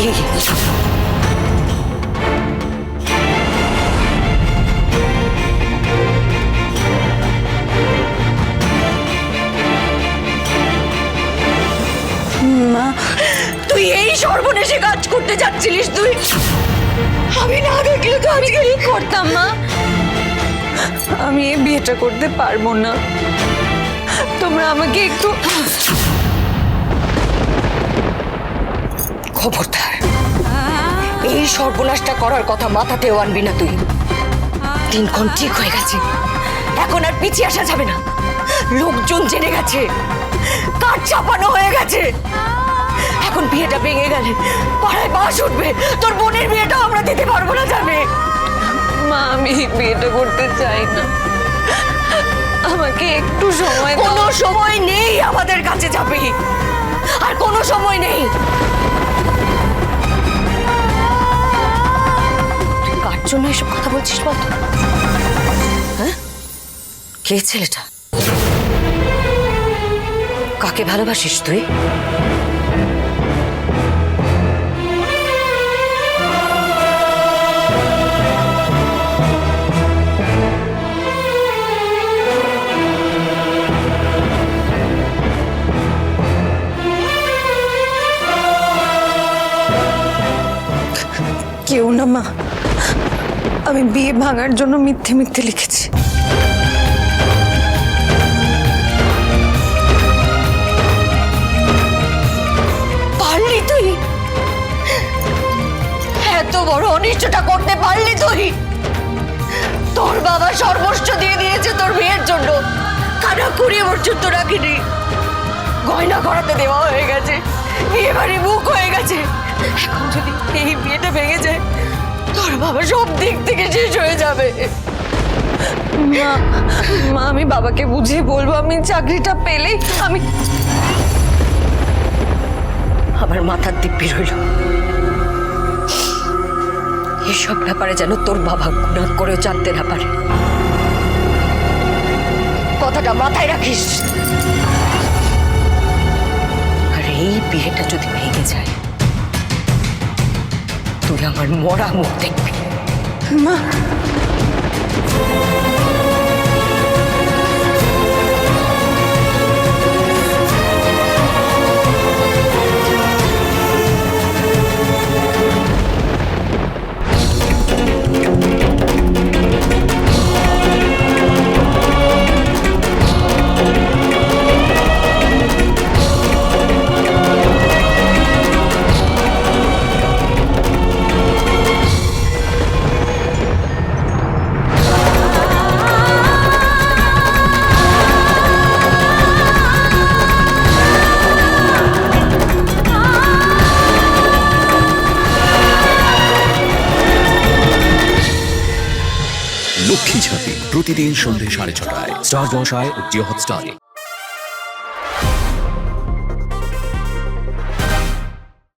মা, তুই এই সর্বনেশে কাজ করতে যাচ্ছিলিস তুই। আমি না দেখলে তো আমি কি করতাম, মা? আমি এই বিয়েটা করতে পারব না। তোমরা আমাকে একটু সর্বনাশটা করার কথা মাথাতেও আনবি না তুই। দিনক্ষণ ঠিক হয়ে গেছে। এখন আর পিছিয়ে আসা যাবে না। লোকজন জেনে গেছে। কাঠ চাপানো হয়ে গেছে। এখন বিয়েটা ভেঙে গেলে পাড়ায় বাস উঠবে। তোর বোনের বিয়েটাও আমরা দিতে পারব না যাবে মা আমি বিয়েটা করতে চাই না। আমাকে একটু সময় কোনো সময় নেই আমাদের কাছে যাবে। আর কোনো সময় নেই। জন্য এসব কথা বলছিস বলতো হ্যাঁ? কে ছেলেটা? কাকে ভালোবাসিস তুই? কেউ না মা। আমি বিয়ে ভাঙার জন্য মিথ্যে মিথ্যে লিখেছি। অনিষ্টটা করতে পারলি তুই? তোর বাবা সর্বস্ব দিয়ে দিয়েছে তোর বিয়ের জন্য। কানা কুড়িয়ে পর্যন্ত রাখিনি। গয়না করাতে দেওয়া হয়ে গেছে। বিয়ে বাড়ি বুক হয়ে গেছে। এখন যদি এই বিয়েটা ভেঙে যায় বাবা, সব দিক থেকে শেষ হয়ে যাবে। মা মা, আমি বাবাকে বুঝিয়ে বলব, আমি চাকরিটা পেলেই আমি আমার মাথার দিব্যি রইল এসব ব্যাপারে যেন তোর বাবা গুণা করেও জানতে না পারে। কথাটা মাথায় রাখিস। আর এই বিয়েটা যদি ভেঙে যায় তুই আমার মরা মুখ লক্ষ্মী ঝাঁপি প্রতিদিন সন্ধ্যে সাড়ে ছটায়। স্টার জলসায় ও জিও হটস্টারে